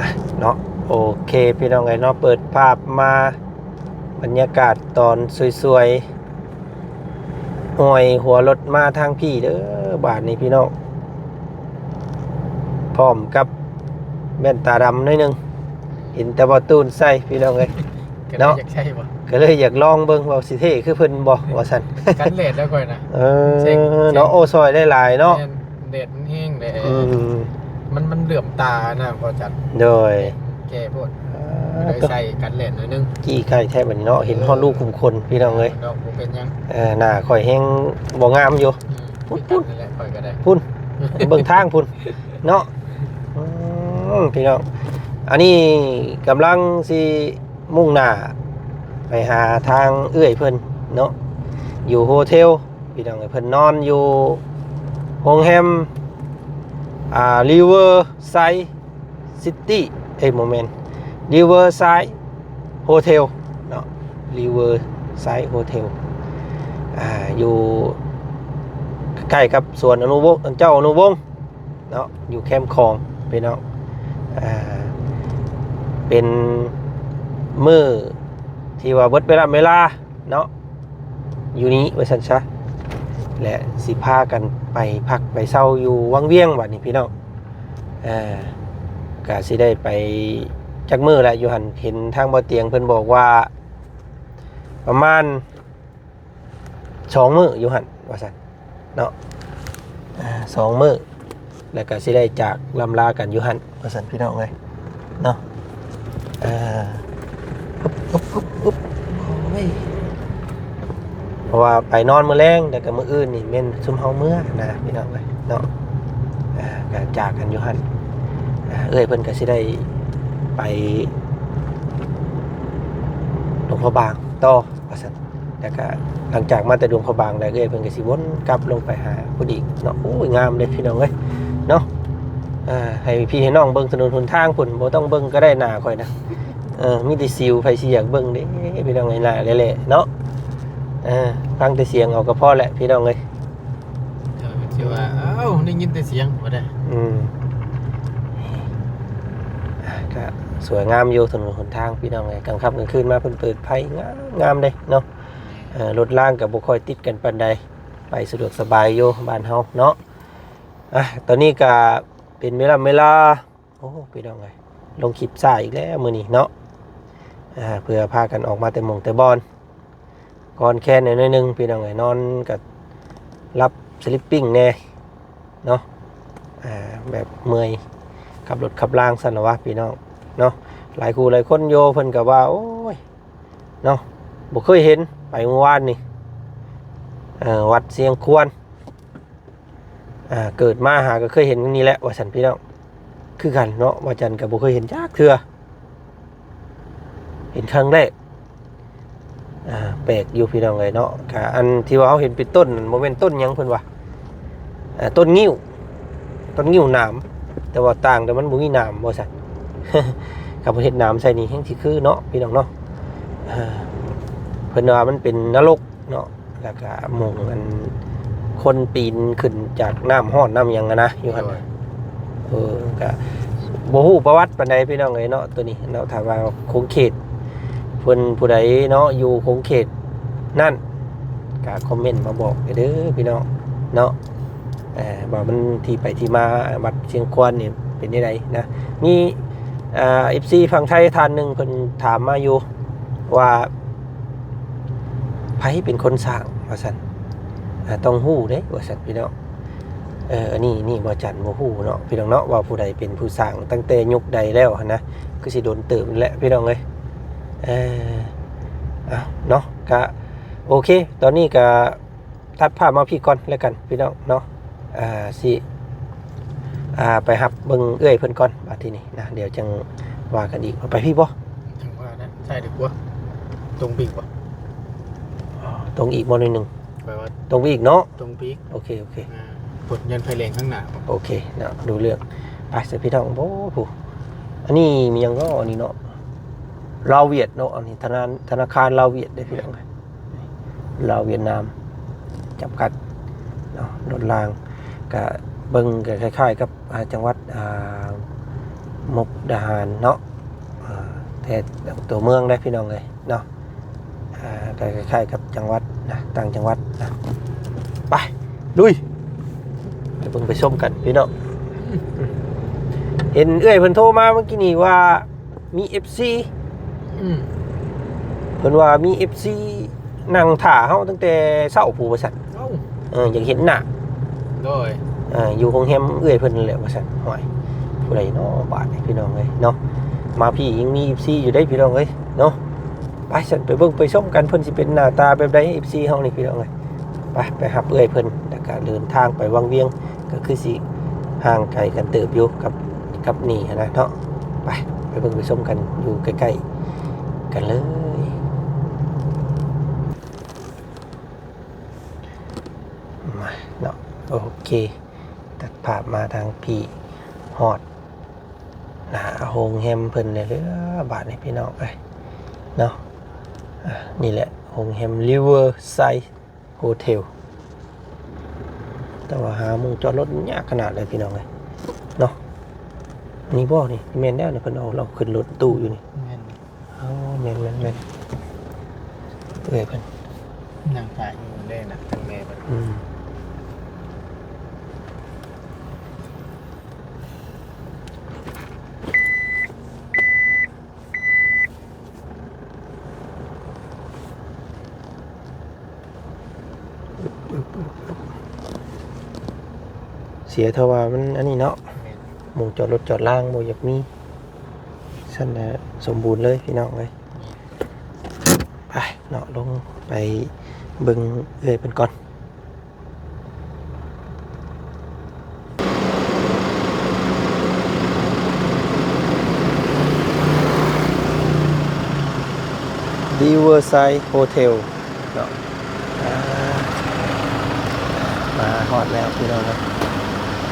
อะเนาะโอเคพี่น้องไงเนาะเปิดภาพมาบรรยากาศตอนสวยๆหอยหัวรถมาทางพี่เด้อบาทนี้พี่น้องพร้อมกับแว่นตาดำหน้อยหนึงเห็นแต่บอตูนใส่พี่น้องเลยก็เนาะได้อยากใช่ป่ะก็เลยอยากลองเบิ่งว่าสิเท่คือเพิ่นบ่ว่าซั่นกันเลดแล้วก่อนนะเอเช็คอเช็คเนาะโอซอยได้หลายเนาะแม่เด็ดมันแห้งเลยอื มมันมันเหลื่อมตานะพอจัดโดยแก่พวดอ่เลยาใส่กันเลดหน่อยนึงจี้ไข่แทบบัดนี้เนาะเห็นฮอดลูกคุมคนพี่น้องเอ้ยดอกบ่เป็นหยังเออหน้าข่อยแฮงบ่งามอยู่อืมปุ๊บปุ๊บนี่แหละค่อยก็ได้พุ่นเบิ่งทางพุ่นเนาะอืมพี่น้องอันนี้กำลังสิมุ่งหน้าไปหาทางเอื้อยเพิ่นเนาะอยู่โฮเทลพี่น้องเอ้ยเพิ่นนอนอยู่โรงแรม อ่าริเวอร์ไซด์ซิตี้เอ้ยโมเมนต์ริเวอร์ไซด์โฮเทลเนาะริเวอร์ไซด์โฮเทลอ่าอยู่ใกล้กับสวนอนุวงศ์เจ้าอนุวงศ์เนาะอยู่แคมป์คลองพี่น้องอ่าเป็นมือที่ว่าเบิดเวลาเวลาเนาะอยู่นี้ไว้สันชะ และสิพากันไปพักไปเศร้าอยู่วังเวียงบัดนี้พี่น้องอ่ากะสิได้ไปจักมือแหละอยู่หันเห็นทางบ่อเตียงเพิ่นบอกว่า ประมาณสองมืออยู่หันว่าสันเนาะอ่าสองมือแล้วก็สิได้จากลำลากันอยู่หันประสันพี่น้องเลยเนาะอ่าปุ๊บปุ๊บปุ๊บโอ้ย เพราะว่าไปนอนมื้อแรงแต่ก็มื้ออื่นนี่เม่นซุมเฮาเมื่อนะพี่น้องเลยเนาะอ่าก็จากกันอยู่หันอ่าเอ้ยเพิ่นก็สิได้ไปหลวงพ่อบางต่อประสันแล้วก็หลังจากมาแต่ดวงพระบางแล้วก็เอ้ยเพิ่นก็สิวนกลับลงไปหาผู้ดีเนาะโอ้ยงามเลยพี่น้องเอ้ยเนาะอ่าให้พี่ให้น้องเบิ่งถนนหนทางพุ่นบ่ต้องเบิ่งก็ได้หน้าข่อยนะเออมีแต่ซิวไผสิอยากเบิ่งเด้พี่น้องเอ้ยหน้าเละๆเนาะ ออฟังแต่เสียงเอาก็พอแหละพี่น้องเอ้ยเออชื่อว่าเอ้าได้ยินแต่เสียงบ่ได้อืมอ่าก็สวยงามอยู่ถนนหนทางพี่น้องเอ้ยกลางค่ำกลางคืนมาเพิ่นเปิดไผงามงามเลยเนาะเอ่อรถล่างกับบุคอยติดกันปันใดไปสะดวกสบายอยู่บ้านเฮาเนาะอะตอนนี้ก็เป็นเวลาเวลาโอ้พี่น้องไงลงคลิปสายอีกแล้วมื้อนี้เนาะอ่าเพื่อพากันออกมาแต่หมงแต่บอน ก่อนแค่หน่อยหนึงพี่น้องไงนอนกับรับสลิปปิ้งแน่เนาะอ่าแบบเมื่อยขับรถขับลางสั่นวะพี่น้องเนาะหลายคู่หลายคนโยเพิ่นก็ว่า โอ้ยเนาะบ่เคยเห็นไปเมื่อวานนี่วัดเสียงควรเกิดมาหาก็เคยเห็นนี่แหละว่าฉันพี่น้องคือกันเนาะว่าจันกับบ่เคยเห็นจักเทื่อเห็นครั้งแรก อ่าแปลกอยู่พี่น้องเลยเนาะกะอันที่ว่าเขาเห็นเป็นต้นนั่นบ่แม่นต้นหยังเพิ่นว่าอ่าต้นงิ้วต้นงิ้วหนามแต่ว่าต่างแต่มันบ่มีหนามว่าซั่นกับประเทศหนามใส่นี่แห่งสิคือเนาะพี่น้องเนาะอ่าเพิ่นว่ามันเป็นนรกเนาะแล้วก็หมองมันคนปีนขึ้นจากน้ำห้อนน้ำหยังอะนะอยู่หั่นน่ะเออก็บ่ฮู้ประวัติปานใดพี่น้องเอ้ยเนาะตัวนี้เนาะถ้าว่าคงเขต เพิ่นผู้ใดเนาะอยู่คงเขตนั่นก็คอมเมนต์มาบอกเด้อพี่น้องเนาะเอ่อว่ามันที่ไปที่มาวัดเชียงควานนี่เป็นจังไดนะมีเอ่า FC ฝั่งไทยทานหนึ่งเพิ่นถามมาอยู่ว่าไผเป็นคนสร้างว่าสันต้องหู้เด้ว่าสันพี่น้องเอออันนี้นี่บ่จันบ่ฮู้เนาะพี่น้องเนาะว่าผู้ใดเป็นผู้สร้างตั้งแต่ยุคใดแล้วนะก็สิโดนเติมนั่นแหละพี่น้องเอ้ย เอออะเนาะก็โอเค ตอนนี้ก็ตัดภาพมาพี่ก่อนแล้วกันพี่น้องเนาะอ่าสิอ่าไปหับเบิ่งเอื้อยเพิ่นก่อนบัดทีนี้นะเดี๋ยวจังว่ากันอีกไปพี่บ่จังว่านะใช่ดีกว่าตรงปีกบ่ตรงอีกบ่หน่อยหนึงแปลว่าตรงไปอีกเนาะตรงปีกโอเคโอเคอ่ากดยันไฟแรงข้างหน้าบ่โอเคเนาะดูเรื่องไปเสร็จพี่น้องโอ้โหอันนี้มียังก็อันนี้เนาะ ลาวเวียดเนาะอันนี้ธนาธนาคารลาวเวียดได้พี่น้องลาวเวียดนามจับกัดเนาะรถรางกับเบิ้งก็คล้ายๆกับจังหวัดมุกดาหารเนาะแต่ตัวเมืองได้พี่น้องเลยเนาะอ่คล้ายๆกับจังหวัดนะต่างจังหวัดนะไปลุยไปเบิ่งไปชมกันพี่น้องเห็นเอ้ยเพิ่นโทรมาเมื่อกี้นี่ว่ามี FC อืม เพิ่นว่ามี FC นั่งถ่าเฮาตั้งแต่เช้าผู้ว่าซั่นเอ้าเอออยากเห็นหน้าโดยเอ่ออยู่โรงแรมเอื้อยเพิ่นนั่นแหละว่าซั่นห่วยผู้ใดเนาะบาดนี่พี่น้องเอ้ยเนาะมาพี่ยังมี FC อยู่ได้พี่น้องเอ้ยเนาะไปสั่นไปเบิ่งไปชมกันเพิ่นสิเป็นหน้าตาแบบใด FC เฮานี่พี่น้องเอ้ยไปไปหับเอื้อยเพิ่นแล้วก็เดินทางไปวังเวียงก็คือสิห่างไกลกันเติบอยู่กับกับนี่หั้นนะเนาะไปไปเบิ่งไปชมกันอยู่ใกล้ๆ กันเลย มาเนาะโอเค ตัดภาพมาทางพี่ฮอดหนาโฮงแฮมเพิ่นเนี่ยเลยบาทนี่พี่น้องไปเนาะอะนี่แหละโฮงแฮมริเวอร์ไซด์โฮเทลแต่ว่าหามุงจอดรถยากขนาดเลยพี่น้องเลยเนาะนี่บ่นี่แมนแล้วเนี่ยเพิ่นเอาเราขึ้นรถตู้อยู่นี่ แม่นเอาแม่นแม่นแม่นเอ้ยเพิ่นนั่งถ่ายอยู่เล่นน่ะทั้งแม่บัดอืม เสียเท่าว่ามันอันนี้เนาะแม่นหมงจอดรถจอดล่างโมอยากมีฉันนะสมบูรณ์เลยพี่น้องเลยไปเนาะ ลงไปเบิ่งเอื้อยเป็นก่อนดีเวอร์ไซด์โฮเทลเนาะมาฮอดแล้วพี่น้องครับ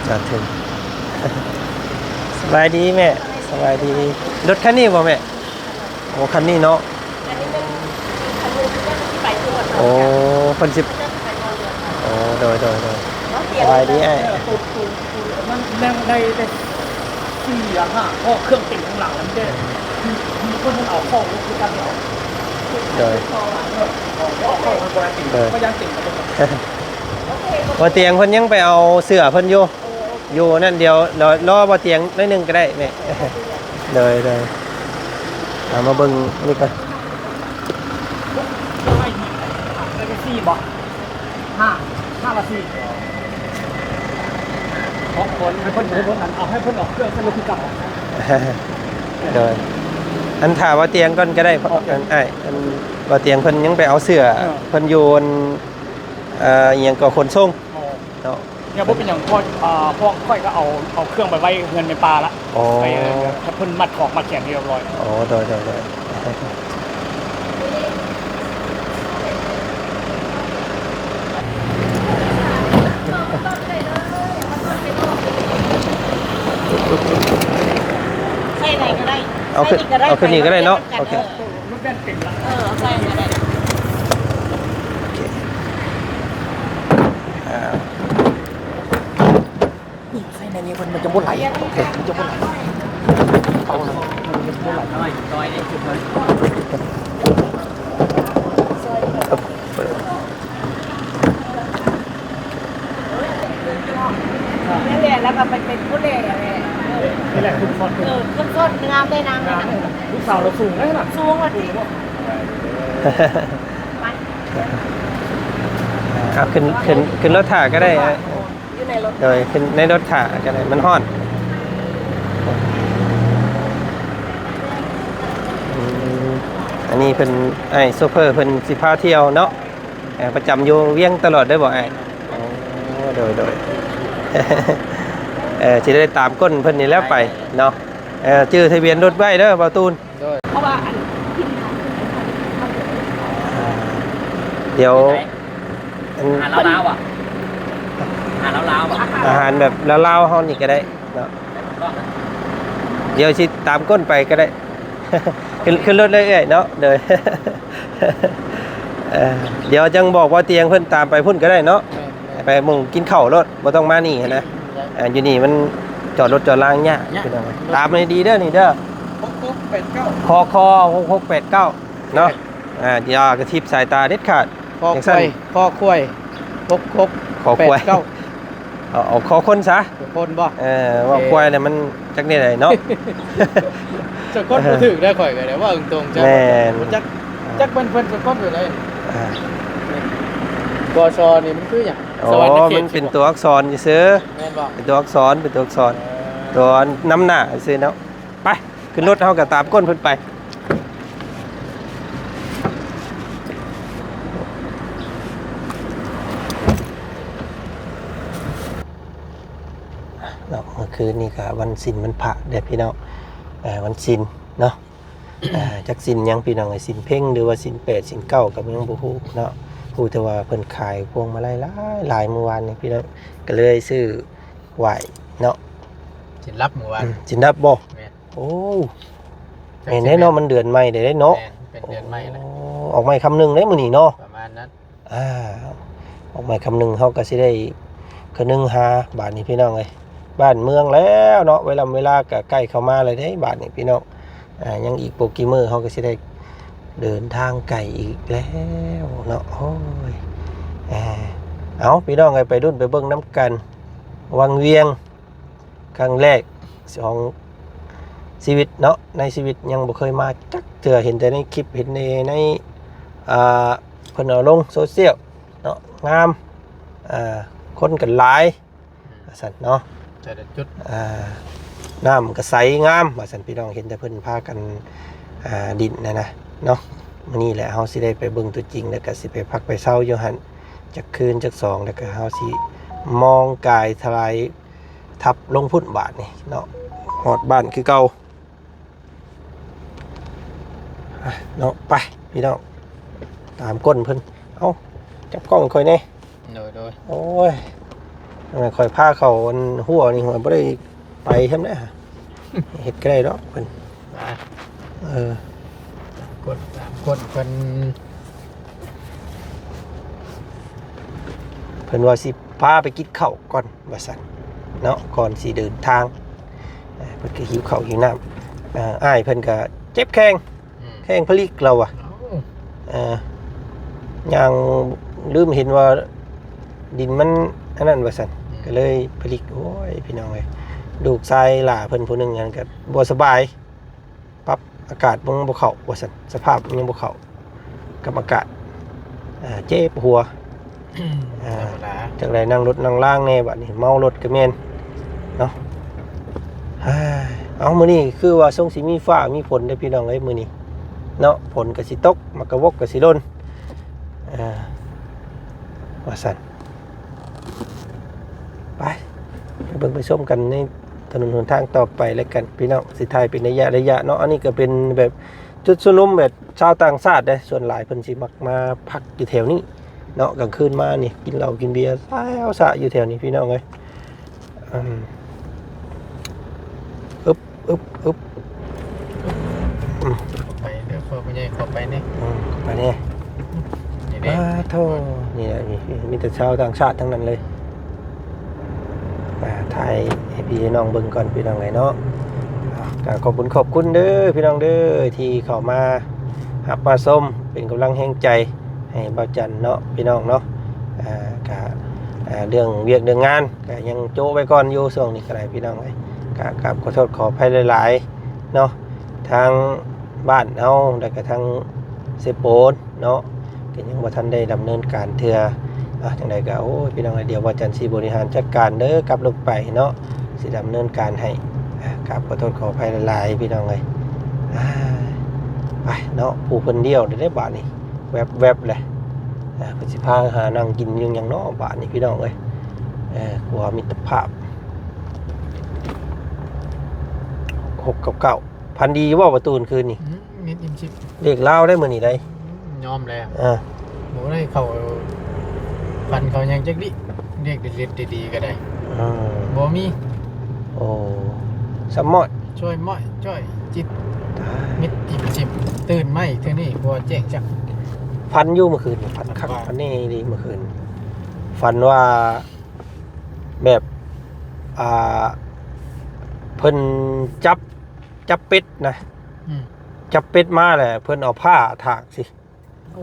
จะถึงสบายดีแม่สบายดีรถคันนี้บ่แม่โอ้คันนี้เนาะ อันนี้เป็นขนมที่ไปทั่ว โอ้เพิ่นสิโอ้โดยโดยโดย สบายดีไอ้ มันแรงได้ได้สี่อะห้าข้อเครื่องติดข้างหลังมันได้มีคนมันเอาข้อคือการเอาโดยข้อข้อมันปกติเออก็ยังติดกันบ่เตียงเพิ่นยังไปเอาเสื้อเพิ่นอยู่อยู่นั่นเดียวรอรอบ่เตียงหน้อยหนึงก็ได้แม่โดยโดยเอามาเบิ่งนี่ก่อน ก็ให้ดีได้ไปสี่บอกห้าห้าละสี่เพราะคนให้เพิ่นให้เพิ่นเอาให้เพิ่นออกเครื่องเพิ่นเลยคือกลับโดยอันถามว่าเตียงก่อนก็ได้เพราะอันอ้ายอันบ่เตียงเพิ่นยังไปเอาเสื้อเพิ่นอยู่อันเอ่ออีหยังก็ขนส่งเนาะเนี่ยพวกเป็นอย่างพ่ออ่าพ่อค่อยก็เอาเอาเครื่องไปไว้เงินในปลาละอ๋อไปให้เพิ่นมัดของมัดแขนเรียบร้อยอ๋อโดยโดยโดย Ờ, ใส่ไหนก็ได้ เอาขึ้นเอาขึ้นนี่ก็ได้เนาะโอเครถแว่นเต็มละเออใส่ก็ได้โอเคอ่านี่ใส่ในนี้มันมันจะบ่ไหลมันจะบ่ไหลเอาละมันจะบ่ไหลน้อยน้อยนี่คือมันนี่แหละแล้วก็ไปเป็นผู้เล่อะไร นี่แหละคุณฟอน เออขึ้ นต้นงามได้นางงานลูกสาวเราสูงได้ขนาดสูงกว่าที่เอาขึ้นขึ้นขึ้นรถถ่าก็ได้ฮะอยู่ในรถโดยขึ้นในรถถ่าก็ได้มันฮ้อนอืมอันนี้เพิ่นไอ้โซเฟอร์เพิ่นสิพาเที่ยวเนาะเอ่อประจำอยู่เวียงตลอดได้บ่ไอ้อ๋อโดยโดยเออสิได้ตามก้นเพิ่นนี่แล้วไปเนาะ เออชื่อทะเบียนรถไว้เด้อบ่าวตูนโดยเพราะว่าอันเดี๋ยวอันหาล้าวๆอะหาล้าวๆอะอาหารแบบลาวๆเฮานี่ก็ได้เนาะเดี๋ยวสิตามก้นไปก็ได้ ขึ้นขึ้นรถเลยเอ้ยเนาะเด้อ เออเดี๋ยวจังบอกว่าเตียงเพิ่นตามไปพุ่นก็ได้เนาะแม่นแม่นไปหมุ่งกินข้าวรถบ่ต้องมานี่หั้นนะอ่าอยู่นี่มัน จอดรถจอดล่างเนี่ยเนี่ยพี่น้องเอ้ยตามให้ดีเด้อนี่เด้อพกพกเป็ดเก้าคอคอหกหกแปดเก้าเนาะอ่าอย่ากระทิบสายตาเด็ดขาด คออย่างคสั้นวยคอควยพกพกขอเป็คดวายเก้าเอาเอาคอคนซะคนบ่ เออว่าโอเค ควายเนี่ยมันจักนี่ไหนเนาะ จะก้นบ่ถึกได้ข่อยก็ได้ว่าตรงๆจ้ะแม่น จักจักเพิ่นเพิ่นจะก้นอยู่ได้อ่า กชนี่มันคือหยังอ๋อสวรรค์เขตมันเป็นตัวอักษรซื้อแม่นบ่เป็นตัวอักษรเป็นตัวอักษรตัวน้ำหน้าซื้อเนาะไปขึ้นรถเฮาก็ตามก้นเพิ่นไปเนาะเมื่อคืนนี่ก็วันศิลมันพระเด้อพี่น้องเอ่อวันศิลเนาะเอ่อจักศิลหยังพี่น้องไอ้ศิลเพ่งหรือว่าศิลแปดศิลเก้ากับยังบ่ฮู้เนาะ ฮู้แต่ว่าเพิ่นขายพวงมาลัยหลายหลายเมื่อวานนี่พี่น้องก็เลยซื้อไหวเนาะสินรับหมู่บ้านอืมจินดับบ่แม่นโอ้แม่นแน่เนาะมันเดือนใหม่ได้ได้เนาะแม่เป็นเดือนใหม่แล้วโอ้ออกใหม่คำหนึงได้มื้อนี้เนาะ ประมาณนั้นอ่าออกใหม่คำหนึงเฮาก็สิได้คนึงหาบาทนี้พี่น้องเอ้ยบ้านเมืองแล้วเนาะเวลาเวลาก็ใกล้เข้ามาเลยเด้บาทนี้พี่น้องอ่ายังอีกโปรกิเมอร์เฮาก็สิได้ เดินทางไกลอีกแล้วเนาะโอ้ยอ่าเอาพี่น้องเอ้ยไปดุนไปเบิ่งน้ำกัน วังเวียง ครั้งแรกของชีวิตเนาะในชีวิตยังบ่เคยมาจักเทื่อเห็นแต่ในคลิปเห็นในในอ่าเพิ่นเอาลงโซเชียลเนาะงามอ่าคนกันหลายว่าซั่นเนาะจะได้จุดอ่าน้ำก็ใสงามว่าซั่นพี่น้องเห็นแต่เพิ่นพากันอ่าดินนะนะ เนาะมื้อนี้แหละเฮาสิได้ไปเบิ่งตัวจริงแล้วก็สิไปพักไปเช้าอยู่หั่นจักคืนจักสองแล้วก็เฮาสิมองกายทลายทับลงพุ่นบาทนี่เนาะฮอดบ้านคือเก่าอะเนาะไปพี่น้องตามก้นเพิ่นเอ้าจับกล้องค่อยแน่โดยโดยโอ้ยทำไมคอยพาเขาอันหัวนี่หัวไม่ได้ไปใช่ไหมฮะเห็ดก็ได้ดอกเพิ่นมาเออ กดตามกดเพิ่นเพิ่นว่าสิพาไปกินข้าวก่อนว่าซั่นเนาะก่อนสิเดินทางเออเพิ่นก็หิวข้าวหิวน้ำอ่าอ้ายเพิ่นก็เจ็บแข้งอืมแข้งพลิกเราอะเอ้าเอ่ายังลืมเห็นว่าดินมันอันนั้นว่าซั่นก็เลยผลิกโอ้ยพี่น้องเลยดูกทรายหล่าเพิ่นผู้หนึงกันก็บ่สบายปรับ อากาศมันบ่เข้าว่าซั่นสภาพมันยังบ่เข้ากับอากาศอ่าเจ็บหัวอ่าธรรมดาจังไดนั่งรถนั่งล่างแน่บัดนี้เมารถก็แม่นเนาะฮ่าเอามื้อนี้คือว่าทรงสิมีฟ้ามีฝนเด้อพี่น้องเอ้ยมื้อนี้เนาะฝนก็สิตกมันก็วกก็สิล่นอ่าว่าซั่นไปไปเบิ่งไปชมกันใน ถนนหนทางต่อไปแล้วกันพี่น้องสิทายเป็นระยะระยะเนาะอันนี้ก็เป็นแบบจุดชุมนุมแบบชาวต่างชาติได้ส่วนหลายเพิ่นสิมักมาพักอยู่แถวนี้เนาะกลางคืนมานี่กินเหล้ากินเบียร์สายเอาสะอยู่แถวนี้พี่น้องเอ้ยอืมอึบอึบอึบเข้าไปเดี๋ยวพอผู้ใหญ่เข้าไปนี่อืมเข้าไปเนี่ยนี่เด้อ้าโธ่นี่แหละมีมีแต่ชาวต่างชาติทั้งนั้นเลย มายให้พี่น้องเบิ่งก่อนพี่น้องไงเนาะก็ขอบคุณขอบคุณเด้อพี่น้องเด้อที่เข้ามาหับมาส้มเป็นกำลังแห่งใจให้บ่าวจันเนาะพี่น้องเนาะอ่าก็อ่าเรื่องเวียกเรื่องงานก็ยังโจ้ไว้ก่อนอยู่ช่วงนี้ก็ได้พี่น้องเอ้ยก็กราบขอโทษขออภัยหลายๆเนาะทางบ้านเฮาแล้วก็ทางเซโปนเนาะก็ยังบ่ทันได้ดำเนินการเทื่อ อะจังไดก็โอ้ยพี่น้องเอ้ยเดี๋ยวบ่าวจันสิบริหารจัดการเด้อกลับลงไปเนาะสิดำเนินการให้อ่ากราบขอโทษขออภัยหลายๆพี่น้องเลยอ่าไปเนาะผู้คนเดียวเดี๋ยวได้บาทนี่แวบแวบๆเลยอ่าเพิ่นสิพาหานั่งกินอยังอย่างเนาะบาทนี่พี่น้องเลยเออกลัวมิตรภาพหกกับเก้าพันดีว่าประตูนคืนนี่อืมมิดอิมชิปเรียกเล่าได้มือนี่ได้ยอมแล้วอ่าบ่ได้เข้า ฟันเขายังจักดิเรียกเด็ดๆดีๆก็ได้อืมบ่มีโอ้สมอดช่วยม้อยช่วยจิตตายมิดอิมชิปตื่นไหมเท่านี้บ่แจ้งจัก ฟันอยู่เมื่อคืนนี่ฟันคักว่า ฟันนี่ดีเมื่อคืนฟันว่าแบบอ่าเพิ่นจับจับเป็ดนะ อืม จับเป็ดมาแหละเพิ่นเอาผ้าถากสิโอ้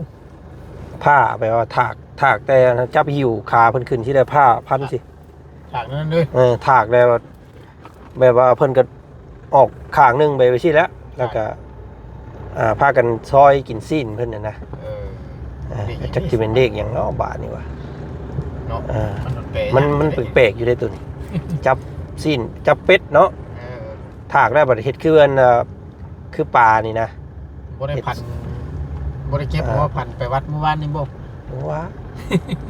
ผ้าแปลว่าถาก ถากแต่จับหิวขาเพิ่นขึ้นที่ได้ผ้าพันสิฉากนั้นเลยเออถากแล้วแบบว่าเพิ่นก็ออกข้างหนึงไปไปสิแล้ว แล้วก็อ่าพากันซอยกินซีนเพิ่นน่ะนะเออเออจักสิเป็นเด็กหยังเนาะบาทนี่วะเนาะเออมันแปลกมันมันแปลกๆอยู่ในตัวนี้จับซีนจับเป็ดเนาะเออถากได้บัดเฮ็ดคืออันน่ะคือปลานี่นะบ่ได้พันบ่ได้เก็บเพราะว่าพันไปวัดเมื่อวานนี่บ่ว้า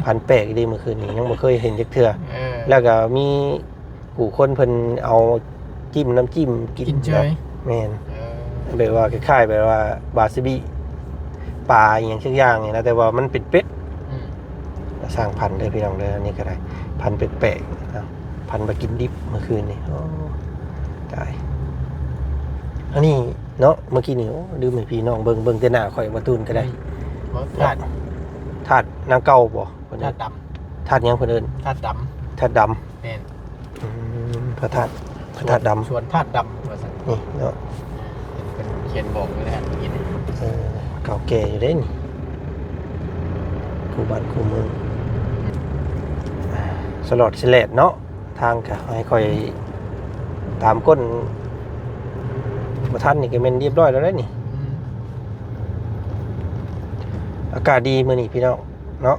พันแปลกดีเมื่อคืนนี้ยังบ่เคยเห็นจักเทื่อเออแล้วก็มีกูคนเพิ่นเอาจิ้มน้ำจิ้มกินกินเฉยแม่นเออแบบว่าคล้ายๆแบบว่าบาซิบิปลาอหย่างเช่นอย่างนี่นะแต่ว่ามันเป็นเป็ดอืมสร้างพันธุ์เลยพี่น้องเลยอันนี้ก็ได้ พันธุ์แปลกๆนะพันธุ์มากินดิบเมื่อคืนนี่โอ้ตายอันนี้เนาะเมื่อกี้นี่โอ้ลืมให้พี่น้องเบิ่งเบิ่งแต่หน้าข่อยมาตูนก็ได้ บ่ธาตุ ถาดนางเก่าบ่เพิ่นธาเอิ้ตุนดำถาดหยังเพิ่นเอิ้นธาตุดถาดดำแม่นำอืมพระธาตุพระธาตุดำชวนธาตุดำว่าซั่นนี่เนาะเห็นเป็นเขียนบอกไว้นะฮะเมื่อกี้นี่เออเก่าแก่อยู่เด้นี่คู่บ้านคู่เมืองอ่าสลอดสแลดเนาะทางก็ให้ค่อยตามก้นบ่ทันนี่ก็แม่นเรียบร้อยแล้วเด้นี่ อืมอากาศดีมื้อนี้พี่น้องเนาะ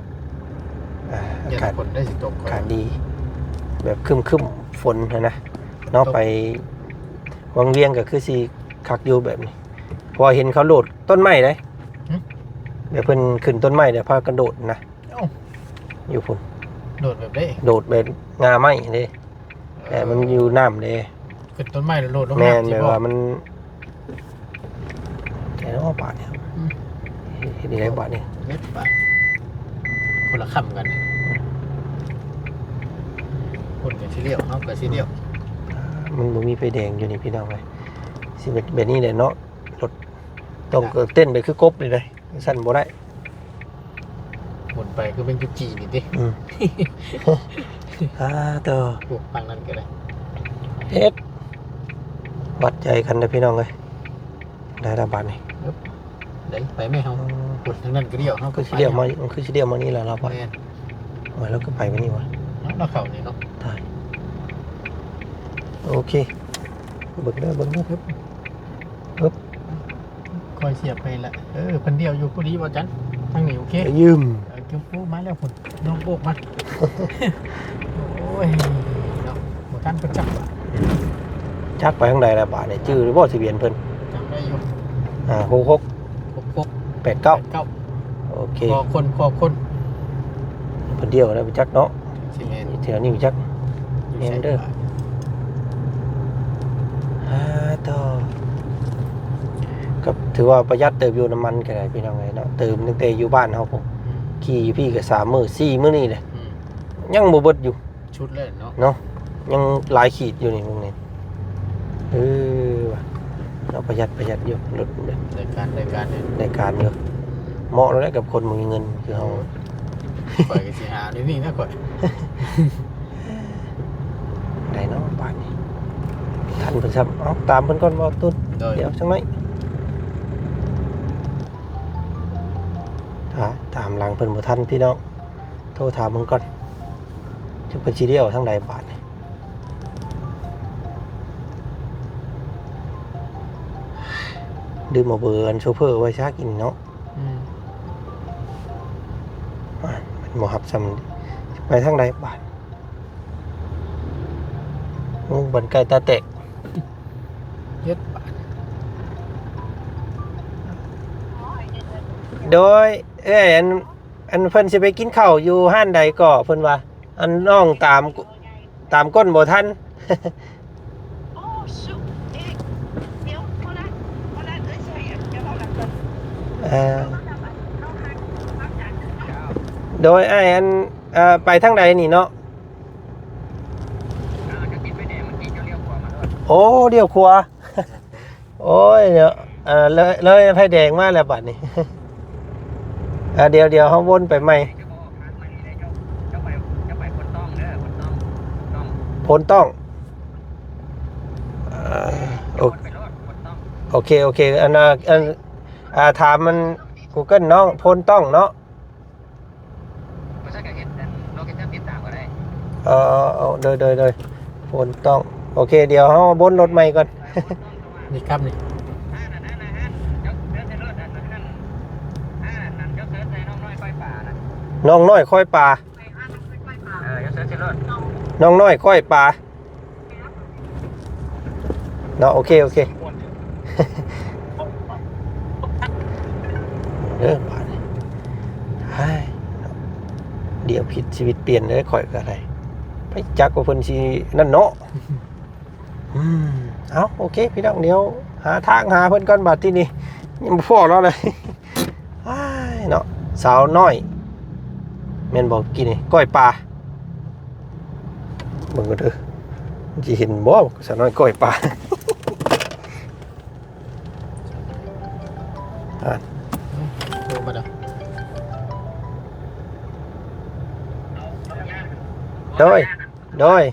อ่าอาอย่ากาศฝนได้สิตกอากาศดี แบบครึมๆฝนนะนะเนาะไปวังเวียงก็คือสิคักอยู่แบบนี้เพอเห็นเขาโดดต้นไม้เลยเดี๋ยวเพิ่นขึ้นต้นไม้เดี๋ยวพากันโดดนะเอ้าอยู่พุ่นโดดแบบได้โดดแบบงาไม้เด้แต่มันอยู่น้ำเด้ขึ้นต้นไม้แล้วโดดลงแม่นำแบสิบบ่ว่ามันแค่ว่าบาทเนี่ยอืม เห็นได้บาทเนี่ยเม็ดบาทคนละคำกันนะคนกับสีเดียวเนาะกับสีเดียวมันบ่มีไฟแดงอยู่นี่พี่น้องเลยสิเป็นแบบนี้เลยเนาะรถต้องเต้นไปคือกบเลยเลยสั่นบ่ได้หมุนไปคือเป็นจุจีนี่ดิอืมอ่าเตอปลูกฟังนั้นก็ได้เฮ็ดวัดใจกันนะพี่น้องเลยได้ระบาดนี่ เดี๋ยวไปไม่เฮาปวดทั้งนั้นก็เดียวเฮาคือสิเดียวมามันคือสิเดียวมานี่แหละเราปะแม่นโอ้ยแล้วก็ไปไปนี่วะเราเข้านี่เนาะตายโอเคเบิ่งเด้อเบิ่งเด้อครับคอยเสียบไปละเออเพิ่นเดียวอยู่พอดีบ่จันทางนี้โอเคไปยืมเออเกี่ยวปูมาแล้วพุ่นน้องโบกมาโอ้ยเนาะบ่ทันเพิ่นจับว่ะจักไปทางใดระบาดนี่จื้อหรือบ่ทะเบียนเพิ่นจำได้อยู่อ่าหกหกหกหก แปดเก้าเก้าโอเคคอคนคอคนเพิ่นเดียวแล้วไปจักเนาะสิแม่นแถวนี้ไปจักอยู่แม่นใส่เด้อบาทอ่าต่อกับถือว่าประหยัดเติมอยู่น้ำมันก็ได้พี่น้องเลยเนาะเติมตั้งแต่อยู่บ้านเฮาผมอืมขี่อยู่พี่ก็สามมื้อสี่มื้อนี่แหละอืมยังบ่เบิดอยู่ชุดเลยเนาะเนาะยังหลายขีดอยู่นี่มึงนี่เออว่ะเรา ประหยัดประหยัดอยู่ลดแบบรายการรายการเนี่ยในการอยู่เหมาะแล้วแหละกับคนมีเงินคือเฮาข่อยก็สิหานี่นี่นะข่อยได้เนาะบ้านนี้ทันเพิ่นครับเอาตามเพิ่นก่อนบ่ตุ้นโดยเดี๋ยวจังไหนถ้าตามหลังเพิ่นบ่ทันพี่น้องโทรถามเพิ่นก่อนจะเพิ่นสิเดียวทางใดบาทนี่ ดื่มมาเบอร์อันโชเฟอร์ไว้ชากินเนาะอืมอ่ามันบ่ฮับซ้ำไปทางใดบาทงูบันไก่ตาแตกเย็ดบาทโดย เอ้ยอันอันเพิ่นสิไปกินข้าวอยู่ห้านใดก็เพิ่นว่า อันน้องตามตามก้นบ่ทัน โอ้ชุบเอ๊ะเดี๋ยวคนละคนละเอ้ยใช่เดี๋ยวเราหลังกัน เอ่อ โดยไอ้ายอันเอ่อไปทางใดนี่เนาะโอ้เดี๋ยวครัว โอ้ยเดี๋ยวเอ่อเลยเลยไฟแดงมาแล้วบัดนี้อ่าเดี๋ยวเดี๋ยวเฮาวนไปใหม่ผลต้องอโอเค โอเค อันน่ะอัน อ่าถามมัน Google เนาะพลต้องเนาะบ่ใช่ก็เฮ็ดอันโลเคชั่นติดตามก็ได้เออเอาเดยเดยเดยพลต้อง โอเค เดี๋ยวเฮาบนรถใหม่ก่อนนี่ครับนี่อ่านั่นนั่นนั่นยกเสิร์ชในรถอันนั้นอ่านั่นยกเสิร์ชในน้องน้อยก้อยป่านะน้องน้อยค่อยปลาเออยกเสิร์ชในรถน้องน้อยค่อยปลาเนาะโอเค โอเค เด้อบาดนี้ไอ้เดี๋ยวผิด ชีวิตเปลี่ยนเลยข่อยก็ได้ไปจักว่าเพิ่นสินั่นเนาะอืมเอาโอเค พี่น้องเดี๋ยว หาทางหาเพิ่นก่อนบาดที่นี่ยังบ่พอแล้วเลยอ้ายเนาะสาวน้อยแม่นบอกกินนี่ก้อยปลาเบิ่งกันเด้อสิเห็นบ่สาวน้อยก้อยปลาอ่า โดย โดย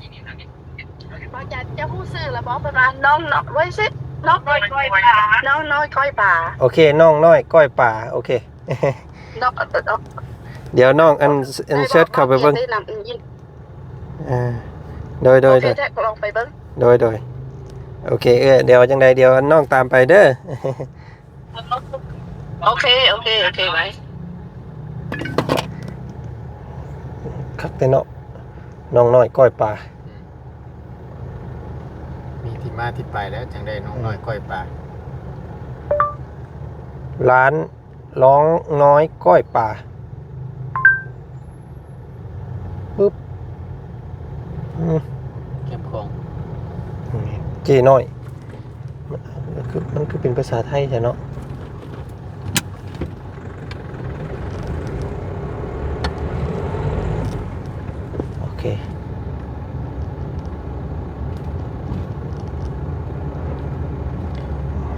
พอจะจะพูดสื่อแล้วบอกประมาณน้องน้องไว้สิน้องน้อยก้อยป่าน้องน้อยก้อยป่าโอเคน้องน้อยก้อยป่าโอเค น้องเดี๋ยวน้องอันอันเชิดเข้าไปเบิ่งได้นำยินอ่าโดยโดยโอโดเคยแท็กลองไปเบิ้งโดยโดยโอเคเออเดี๋ยวจังใดเดี๋ยวน้องตามไปเด้อโอเคโอเคโอเคไว้คักแต่เนาะ น้องน้อยก้อยป่ามีที่มาที่ไปแล้วจังได้น้องน้อยก้อยปลาร้านร้องน้อยก้อยป่าปึ๊บอืมเข้มข้นเจน้อย มันคือมันคือเป็นภาษาไทยใช่เนาะ เค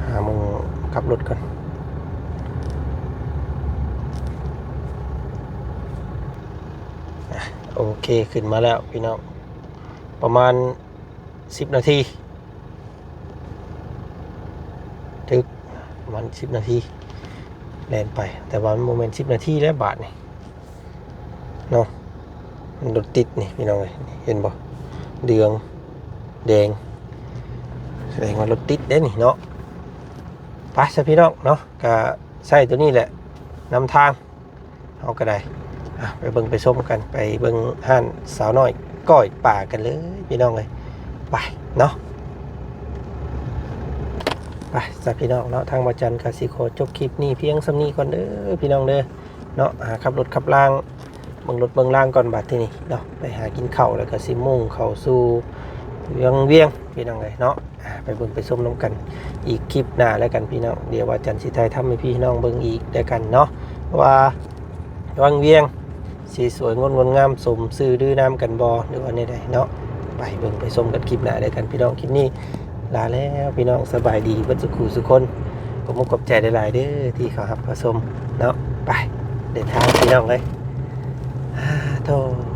หามึงขับรถก่อนโอเคขึ้นมาแล้วพี่น้อง ประมาณ 10 นาที ถึกประมาณ 10 นาทีแลนไป แต่ว่าโมเมนต์10 นาทีแล้วบาทนี่ รถติดนี่พี่น้องเลยเห็นบ่เดืองแดงแสดงว่ารถติดเด้นี่เนาะไปซะพี่น้องเนาะก็ใส่ตัวนี้แหละนำทางเอาก็ได้ไปเบิ่งไปชมกันไปเบิ่งห้านสาวน้อยก้อยป่ากันเลยพี่น้องเลยไปเนาะไปจ้ะพี่น้องเนาะทางบาจันกสิโคจบคลิปนี้เพียงสำนีก่อนเด้อพี่น้องเด้อเนาะหาขับรถขับล่าง เบิ่งรถเบิ่งล่างก่อนบัดที่นี่เนาะไปหากินข้าแล้วก็สิมุ่งเข้าสู่เวียงเวียงพี่น้องเลยเนาะไปเบิ่งไปชมน้ำกันอีกคลิปหน้าแล้วกันพี่น้องเดี๋ยวว่าจันทร์สิไทยทำให้พี่น้องเบิ่งอีกแล้วกันเนาะว่าวังเวียงสีสวยงดงดงามสมซื่อดื้อน้ำกันบอหรือว่าในใดเนาะไปเบิ่งไปชมกันคลิปหน้าแล้วกันพี่น้องคลิปนี้ลาแล้วพี่น้องสบายดีเบัดสุขูสุคนผมกบใจหลายๆเด้อที่เขารับผสมเนาะไปเดินทางพี่น้องเลย อ่าโธ่